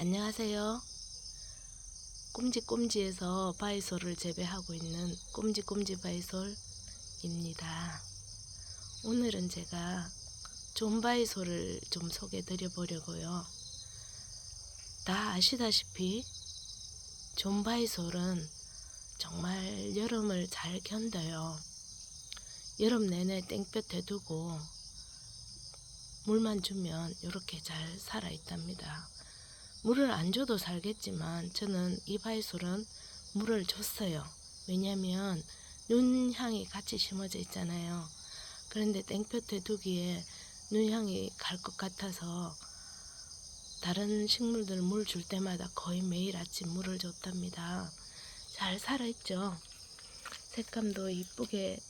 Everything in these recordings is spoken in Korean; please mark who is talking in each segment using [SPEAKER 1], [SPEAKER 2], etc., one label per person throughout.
[SPEAKER 1] 안녕하세요. 꼼지꼼지에서 바이솔을 재배하고 있는 꼼지꼼지 바이솔입니다. 오늘은 제가 존 바이솔을 좀 소개해 드려 보려고요. 다 아시다시피 존 바이솔은 정말 여름을 잘 견뎌요. 여름 내내 땡볕에 두고 물만 주면 이렇게 잘 살아 있답니다. 물을 안 줘도 살겠지만 저는 이 바이솔은 물을 줬어요. 왜냐면 눈향이 같이 심어져 있잖아요. 그런데 땡볕에 두기에 눈향이 갈 것 같아서 다른 식물들 물 줄 때마다 거의 매일 아침 물을 줬답니다. 잘 살아있죠. 색감도 이쁘게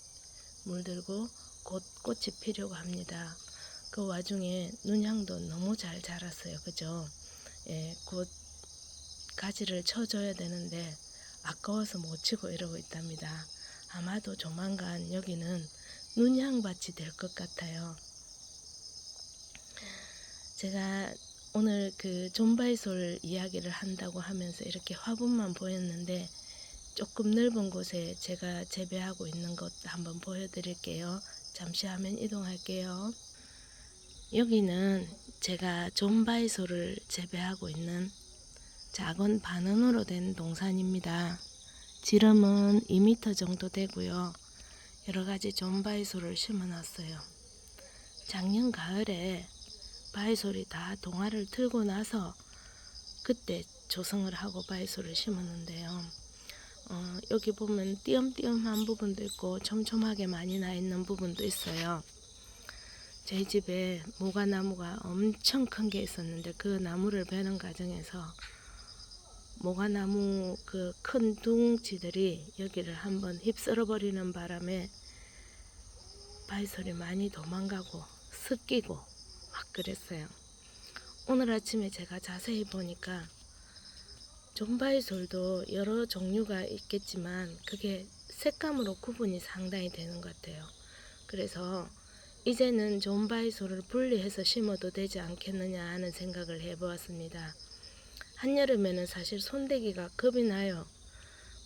[SPEAKER 1] 물들고 곧 꽃이 피려고 합니다. 그 와중에 눈향도 너무 잘 자랐어요. 그죠? 예, 곧 가지를 쳐줘야 되는데 아까워서 못 치고 이러고 있답니다. 아마도 조만간 여기는 눈향밭이 될 것 같아요. 제가 오늘 그 존바이솔 이야기를 한다고 하면서 이렇게 화분만 보였는데 조금 넓은 곳에 제가 재배하고 있는 것 한번 보여드릴게요. 잠시 화면 이동할게요. 여기는 제가 존바이솔을 재배하고 있는 작은 반원으로 된 동산입니다. 지름은 2m 정도 되고요. 여러 가지 존바이솔을 심어 놨어요. 작년 가을에 바이솔이 다 동화를 틀고 나서 그때 조성을 하고 바이솔을 심었는데요. 어, 여기 보면 띄엄띄엄한 부분도 있고 촘촘하게 많이 나 있는 부분도 있어요. 저희 집에 모가나무가 엄청 큰 게 있었는데 그 나무를 베는 과정에서 모가나무 그 큰 둥지들이 여기를 한번 휩쓸어 버리는 바람에 바이솔이 많이 도망가고 습기고 막 그랬어요. 오늘 아침에 제가 자세히 보니까 존바이솔도 여러 종류가 있겠지만 그게 색감으로 구분이 상당히 되는 것 같아요. 그래서 이제는 존바이솔을 분리해서 심어도 되지 않겠느냐 하는 생각을 해보았습니다. 한여름에는 사실 손대기가 겁이 나요.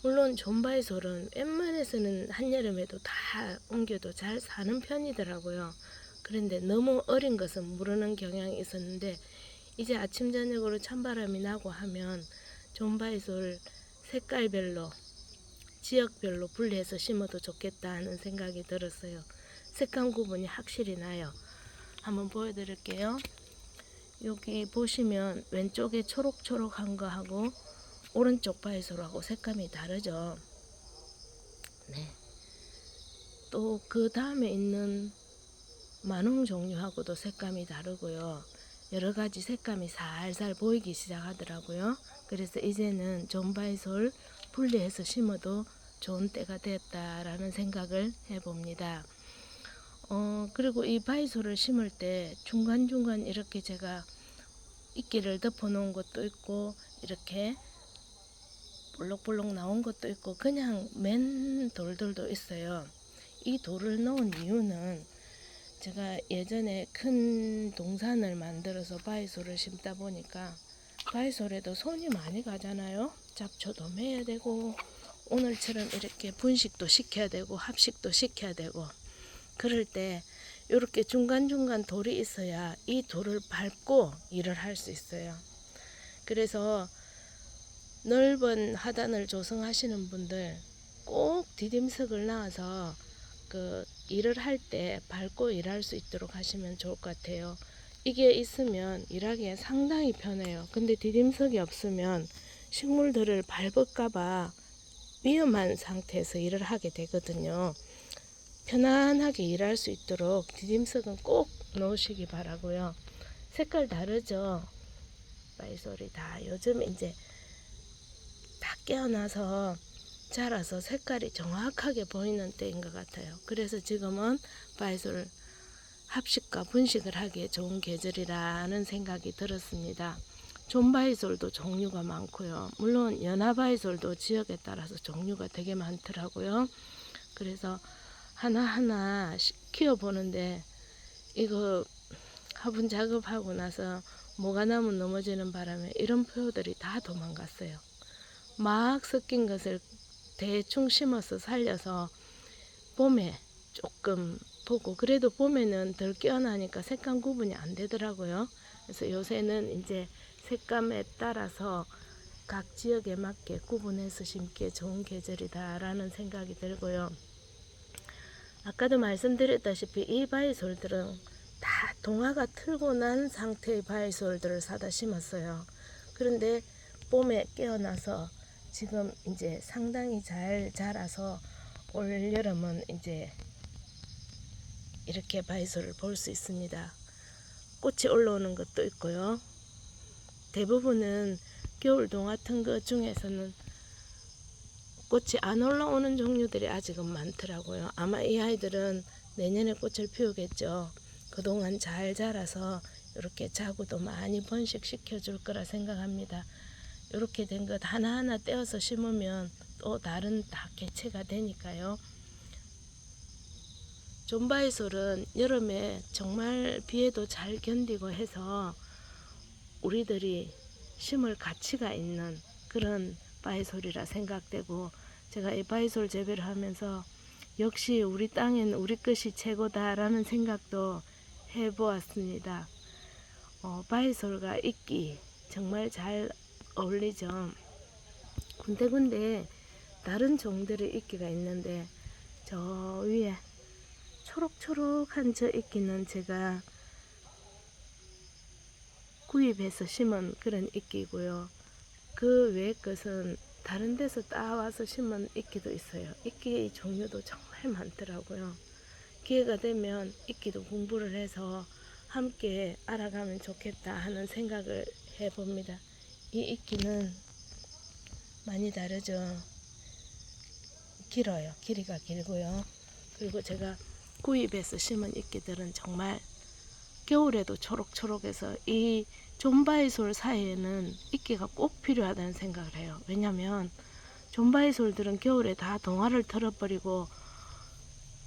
[SPEAKER 1] 물론 존바이솔은 웬만해서는 한여름에도 다 옮겨도 잘 사는 편이더라고요. 그런데 너무 어린 것은 모르는 경향이 있었는데 이제 아침 저녁으로 찬바람이 나고 하면 존바이솔 색깔별로 지역별로 분리해서 심어도 좋겠다 하는 생각이 들었어요. 색감 구분이 확실히 나요. 한번 보여드릴게요. 여기 보시면 왼쪽에 초록초록한 거하고 오른쪽 바이솔하고 색감이 다르죠. 네. 또 그 다음에 있는 만홍 종류하고도 색감이 다르고요. 여러 가지 색감이 살살 보이기 시작하더라고요. 그래서 이제는 존바이솔 분리해서 심어도 좋은 때가 됐다라는 생각을 해봅니다. 어, 그리고 이 바이솔을 심을 때 중간중간 이렇게 제가 이끼를 덮어 놓은 것도 있고, 이렇게 볼록볼록 나온 것도 있고, 그냥 맨 돌들도 있어요. 이 돌을 넣은 이유는 제가 예전에 큰 동산을 만들어서 바이솔을 심다 보니까 바이솔에도 손이 많이 가잖아요. 잡초도 매야 되고, 오늘처럼 이렇게 분식도 시켜야 되고, 합식도 시켜야 되고, 그럴 때 이렇게 중간중간 돌이 있어야 이 돌을 밟고 일을 할 수 있어요. 그래서 넓은 하단을 조성하시는 분들 꼭 디딤석을 놔서 그 일을 할 때 밟고 일할 수 있도록 하시면 좋을 것 같아요. 이게 있으면 일하기에 상당히 편해요. 근데 디딤석이 없으면 식물들을 밟을까봐 위험한 상태에서 일을 하게 되거든요. 편안하게 일할 수 있도록 디딤석은 꼭 놓으시기 바라고요. 색깔 다르죠? 바이솔이 다 요즘 이제 다 깨어나서 자라서 색깔이 정확하게 보이는 때인 것 같아요. 그래서 지금은 바이솔 합식과 분식을 하기에 좋은 계절이라는 생각이 들었습니다. 존바이솔도 종류가 많고요. 물론 연화바이솔도 지역에 따라서 종류가 되게 많더라고요. 그래서 하나하나 키워보는데 이거 화분 작업하고 나서 모가나무 넘어지는 바람에 이런 표들이 다 도망갔어요. 막 섞인 것을 대충 심어서 살려서 봄에 조금 보고 그래도 봄에는 덜 깨어나니까 색감 구분이 안 되더라고요. 그래서 요새는 이제 색감에 따라서 각 지역에 맞게 구분해서 심기에 좋은 계절이다라는 생각이 들고요. 아까도 말씀드렸다시피 이 바이솔들은 다 동화가 틀고 난 상태의 바이솔들을 사다 심었어요. 그런데 봄에 깨어나서 지금 이제 상당히 잘 자라서 올 여름은 이제 이렇게 바이솔을 볼 수 있습니다. 꽃이 올라오는 것도 있고요. 대부분은 겨울 동화 튼 것 중에서는 꽃이 안 올라오는 종류들이 아직은 많더라고요. 아마 이 아이들은 내년에 꽃을 피우겠죠. 그동안 잘 자라서 이렇게 자구도 많이 번식시켜 줄 거라 생각합니다. 이렇게 된 것 하나하나 떼어서 심으면 또 다른 다 개체가 되니까요. 존바이솔은 여름에 정말 비에도 잘 견디고 해서 우리들이 심을 가치가 있는 그런 바이솔이라 생각되고 제가 이 바이솔 재배를 하면서 역시 우리 땅엔 우리 것이 최고다라는 생각도 해보았습니다. 어, 바이솔과 이끼 정말 잘 어울리죠. 군데군데 다른 종들의 이끼가 있는데 저 위에 초록초록한 저 이끼는 제가 구입해서 심은 그런 이끼고요. 그 외의 것은 다른 데서 따와서 심은 이끼도 있어요. 이끼 종류도 정말 많더라고요. 기회가 되면 이끼도 공부를 해서 함께 알아가면 좋겠다 하는 생각을 해봅니다. 이 이끼는 많이 다르죠. 길어요. 길이가 길고요. 그리고 제가 구입해서 심은 이끼들은 정말 겨울에도 초록초록해서 이 존바이솔 사이에는 이끼가 꼭 필요하다는 생각을 해요. 왜냐면 존바이솔들은 겨울에 다 동화를 털어버리고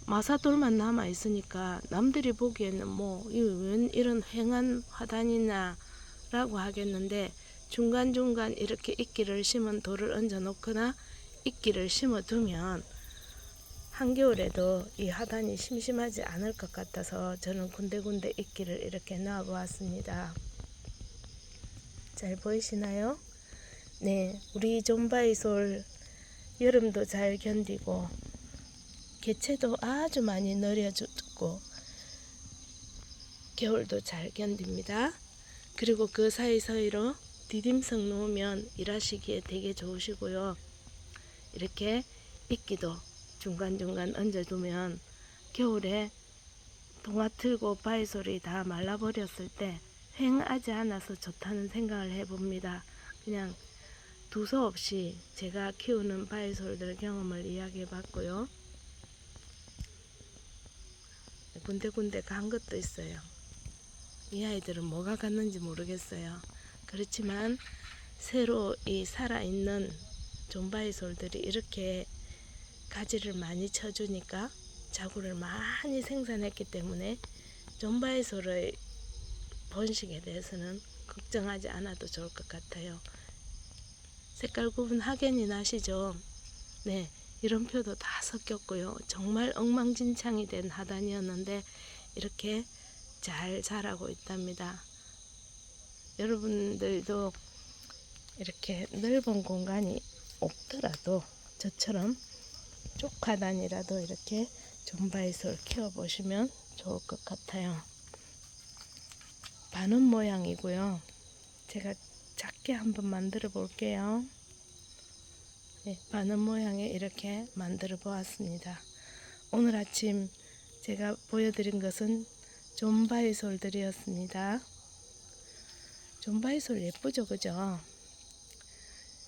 [SPEAKER 1] 마사돌만 남아 있으니까 남들이 보기에는 뭐이웬 이런 횡한 화단이나라고 하겠는데 중간중간 이렇게 이끼를 심은 돌을 얹어 놓거나 이끼를 심어 두면 한겨울에도 이 하단이 심심하지 않을 것 같아서 저는 군데군데 이끼를 이렇게 놔 보았습니다. 잘 보이시나요? 네, 우리 존바이솔 여름도 잘 견디고 개체도 아주 많이 늘려주고 겨울도 잘 견딥니다. 그리고 그 사이사이로 디딤석 놓으면 일하시기에 되게 좋으시고요. 이렇게 이끼도 중간중간 얹어두면 겨울에 동화 틀고 바이솔이 다 말라버렸을 때 횡하지 않아서 좋다는 생각을 해봅니다. 그냥 두서없이 제가 키우는 바이솔들 경험을 이야기해 봤고요. 군데군데 간 것도 있어요. 이 아이들은 뭐가 갔는지 모르겠어요. 그렇지만 새로 이 살아있는 존바이솔들이 이렇게 가지를 많이 쳐주니까 자구를 많이 생산했기 때문에 존바이솔의 번식에 대해서는 걱정하지 않아도 좋을 것 같아요. 색깔 구분 확연히 나시죠? 네, 이름표도 다 섞였고요. 정말 엉망진창이 된 하단이었는데 이렇게 잘 자라고 있답니다. 여러분들도 이렇게 넓은 공간이 없더라도 저처럼 쪽하단이라도 이렇게 존바이솔 키워보시면 좋을 것 같아요. 반원 모양이고요. 제가 작게 한번 만들어 볼게요. 네, 반원 모양에 이렇게 만들어 보았습니다. 오늘 아침 제가 보여드린 것은 존바이솔들이었습니다. 존바이솔 예쁘죠, 그죠?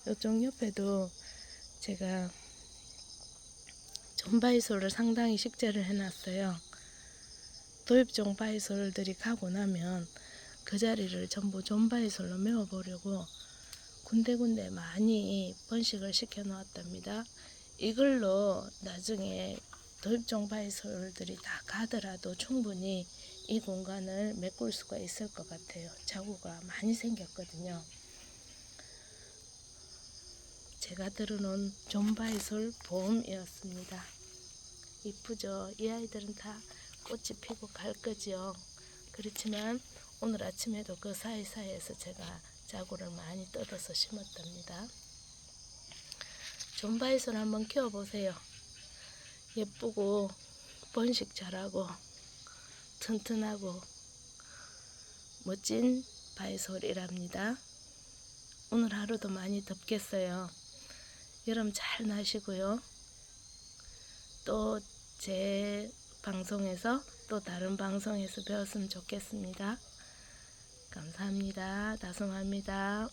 [SPEAKER 1] 이쪽 옆에도 제가 존바이솔을 상당히 식재를 해놨어요. 도입 종 바이솔들이 가고 나면 그 자리를 전부 존바이솔로 메워보려고 군데군데 많이 번식을 시켜 놓았답니다. 이걸로 나중에 도입종 바이솔들이 다 가더라도 충분히 이 공간을 메꿀 수가 있을 것 같아요. 자구가 많이 생겼거든요. 제가 들어놓은 존바이솔 봄이었습니다. 이쁘죠? 이 아이들은 다 꽃이 피고 갈 거지요. 그렇지만 오늘 아침에도 그 사이사이에서 제가 자구를 많이 뜯어서 심었답니다. 존바이솔 한번 키워보세요. 예쁘고 번식 잘하고 튼튼하고 멋진 바이솔이랍니다. 오늘 하루도 많이 덥겠어요. 여름 잘 나시고요. 또 제 방송에서 또 다른 방송에서 배웠으면 좋겠습니다. 감사합니다. 다송합니다.